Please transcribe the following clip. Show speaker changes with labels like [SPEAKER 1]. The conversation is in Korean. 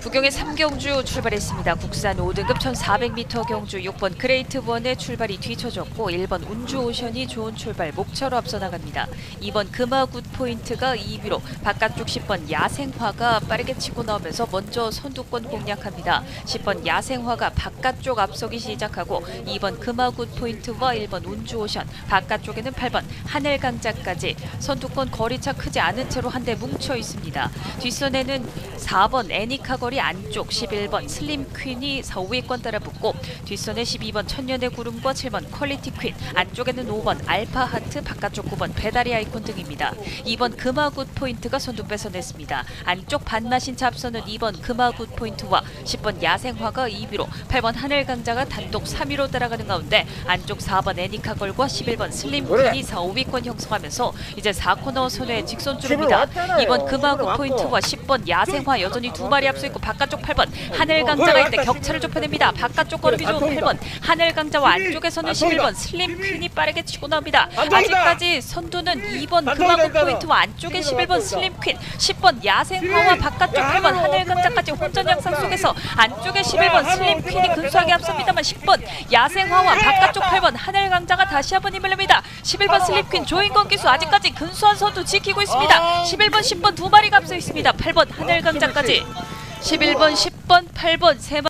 [SPEAKER 1] 부경의 3경주 출발했습니다. 국산 5등급 1400m 경주 6번 그레이트 원의 출발이 뒤쳐졌고 1번 운주 오션이 좋은 출발 목차로 앞서 나갑니다. 2번 금화굿 포인트가 2위로 바깥쪽 10번 야생화가 빠르게 치고 나오면서 먼저 선두권 공략합니다. 10번 야생화가 바깥쪽 앞서기 시작하고 2번 금화굿 포인트와 1번 운주 오션 바깥쪽에는 8번 하늘강자까지 선두권 거리차 크지 않은 채로 한 대 뭉쳐 있습니다. 뒷선에는 4번 애니카 거리 안쪽 11번 슬림 퀸이 4, 5위권 따라 붙고 뒷선에 12번 천년의 구름과 7번 퀄리티 퀸 안쪽에는 5번 알파 하트 바깥쪽 9번 배달이 아이콘 등입니다. 2번 금화굿 포인트가 선두 뺏어냈습니다. 안쪽 반마신차 앞서는 2번 금화굿 포인트와 10번 야생화가 2위로 8번 하늘강자가 단독 3위로 따라가는 가운데 안쪽 4번 애니카 걸과 11번 슬림 퀸이 4, 5위권 형성하면서 이제 4코너 손에 직선 줄입니다. 2번 금화굿 포인트와 10번 야생화 여전히 두 마리 앞서 있고 바깥쪽 8번. 하늘강자가 이때 격차를 좁혀냅니다. 바깥쪽 걸음이 좋은 8번. 하늘강자와 안쪽에서는 11번. 슬림 퀸이 빠르게 치고 나옵니다. 아직까지 선두는 2번 금화굿 포인트와 안쪽에 11번 슬림 퀸 10번 야생화와 바깥쪽 8번. 하늘강자까지 혼전 양상 속에서 안쪽에 11번 슬림 퀸이 근소하게 앞섭니다만 10번 야생화와 바깥쪽 8번. 하늘강자가 다시 한번 힘을 냅니다. 11번 슬림 퀸 조인권 기수 아직까지 근소한 선두 지키고 있습니다. 11번 10번 두 마리가 앞서 있습니다. 8번 하늘강자까지 11번 10번 8번 세